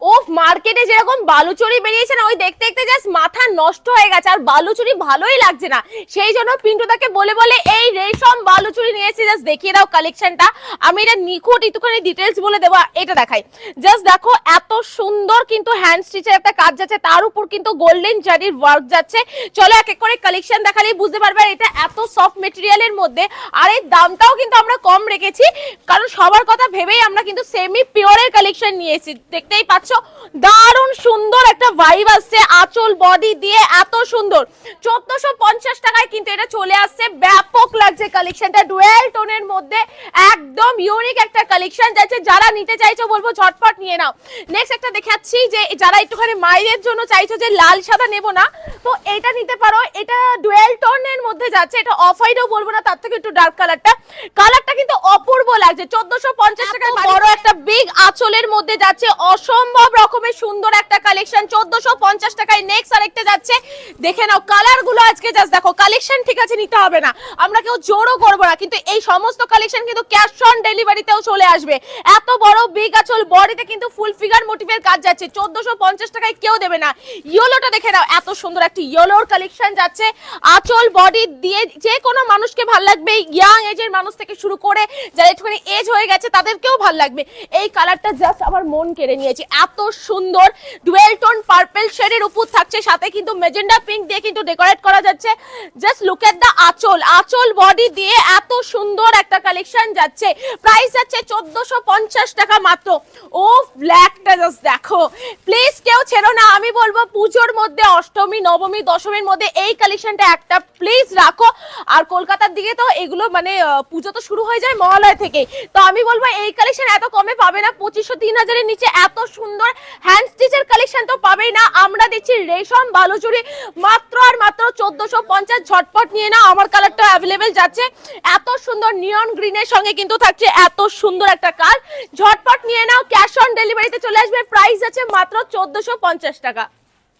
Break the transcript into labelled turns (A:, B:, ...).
A: ও মার্কেটে যেরকম বালুচুরি বেরিয়েছে না, ওই দেখতে দেখতে জাস্ট মাথা নষ্ট হয়ে গেছে, আর বালুচুরি ভালোই লাগছে না। সেই জন্য পিন্টুদাকে বলে বলে এই রেশম দেখিয়ে দাও কালেকশনটা আমি এটা নিখুঁত একটুখানি ডিটেলস বলে দেবো এটা দেখাই। জাস্ট দেখো, এত সুন্দর কিন্তু হ্যান্ড স্টিচের একটা কাজ যাচ্ছে, তার উপর কিন্তু গোল্ডেন জারির ওয়ার্ক যাচ্ছে। চলো এক এক করে কালেকশন দেখালেই বুঝতে পারবে এটা এত সফট মেটেরিয়ালের মধ্যে, আর এর দামটাও কিন্তু আমরা কম রেখেছি। কারণ সবার কথা ভেবেই আমরা কিন্তু সেমি পিওরের কালেকশন নিয়েছি দেখতেই পাচ্ছ, দারুণ সুন্দর একটা ভাইব আসছে, আঁচল বডি দিয়ে এত সুন্দর। চোদ্দশো পঞ্চাশ টাকায় কিন্তু এটা চলে আসছে। ব্যাপক লাগছে কালেকশনটা ডুয়েল টোনের মধ্যে একদম ইউনিক একটা কালেকশন যাচ্ছে যারা নিতে চাইছো বলব ঝটপট নিয়ে নাও। নেক্সট একটা দেখাচ্ছি যে যারা একটুখানি মায়ের জন্য চাইছো যে লাল সাদা নেব না তো এটা নিতে পারো। এটা ডুয়েল টোনের মধ্যে যাচ্ছে এটা অফ হোয়াইটও বলব না তার থেকে একটু ডার্ক কালারটা কালারটা কিন্তু অপূর্ব লাগছে চোদ্দশো পঞ্চাশ টাকায় বড় একটা বিগ আঁচলের মধ্যে যাচ্ছে অসম্ভব রকমের সুন্দর একটা কালেকশন চোদ্দশো পঞ্চাশ টাকায় নেক্সট আরেকটা যাচ্ছে। দেখে নাও কালারগুলো আজকে জাস্ট দেখো কালেকশন ঠিক আছে নিতে হবে না। আমরা কেউ জোরও করব না কিন্তু এই সমস্ত কালেকশন কিন্তু ক্যাশ অন ডেলিভারিতেও চলে আসবে। এত বড় বিগ আঁচল বডিতে কিন্তু ফুল ফিগার মোটিভের কাজ যাচ্ছে। চোদ্দশো পঞ্চাশ টাকায় কেউ দেবে না। ইয়েলোটা দেখে নাও, এত সুন্দর একটা ইয়েলোর কালেকশন যাচ্ছে। আঁচল বডি দিয়ে যে কোনো মানুষকে ভালো লাগবে ইয়াং এজের মানুষ থেকে শুরু করে যারা একটুখানি এজ হয়ে গেছে, তাদেরকেও ভালো লাগবে। এই কালারটা জাস্ট আমার মন কেড়ে নিয়েছে। এত সুন্দর ডুয়েল টোন পার্পল শেডের উপর থাকছে, সাথে কিন্তু মেজেন্ডা পিঙ্ক দিয়ে কিন্তু ডেকোরেট করা যাচ্ছে। জাস্ট লুক এট দা আচল। আচল বডি দিয়ে এত সুন্দর একটা কালেকশন যাচ্ছে। প্রাইস যাচ্ছে চোদ্দশো টাকা মাত্র। ও ব্ল্যাকটা জাস্ট দেখো। প্লিজ কেউ ছেড়ো না, আমি বলব পুজোর মধ্যে, অষ্টমী, নবমী, দশমীর মধ্যে এই কালেকশনটা একটা প্লিজ রাখো। আর কলকাতার দিকে তো এগুলো মানে পুজো তো শুরু হয়ে যায় মহালয় থেকে। তো আমি বলব এই কালেকশন এত কমে পাবে না, পঁচিশশো তিন হাজারের নিচে এত সুন্দর হ্যান্ড স্টিচের কালেকশন তো পাবেই না। আমরা দিচ্ছি রেশম, বালুচুরি, মাত্র আর মাত্র চোদ্দশো পঞ্চাশ ঝটপট নিয়ে না আমার কালারটা অ্যাভেলেবেল যাচ্ছে। এত সুন্দর নিয়ন গ্রিনের সঙ্গে কিন্তু থাকছে এত সুন্দর একটা কাজ ঝটপট নিয়ে নাও ক্যাশ অন ডেলিভারিতে চলে আসবে। প্রাইস আছে মাত্র চোদ্দশো টাকা।